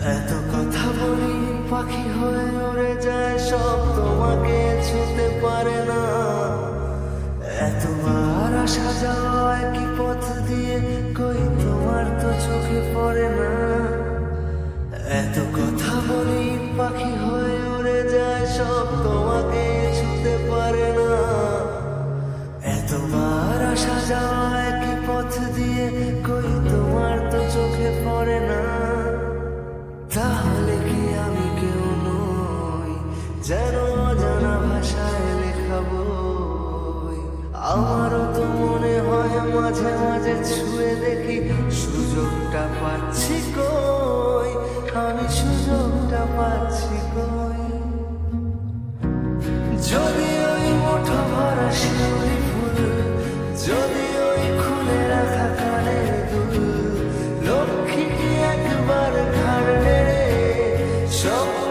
এত কথা বলি পাখি হয়ে উড়ে যায় সব, তোমাকে ছুতে পারে না। এতবার আসা যাওয়া একই পথ দিয়ে কই, তোমার তো চোখে পড়ে না। এত কথা বলি, পাখি হয়ে উড়ে যায় সব, তোমাকে ছুতে পারে না। এতবার আসা যাওয়া একই পথ দিয়ে সুযোগটা পাচ্ছি কই? আমি সুযোগটা পাচ্ছি কই? যদি ওই মুঠো ভরা শিউলি ফুল, যদি ওই খুলে রাখা কানের দুল লক্ষ্মী কি একবার ঘাড় নেড়ে সম্মতি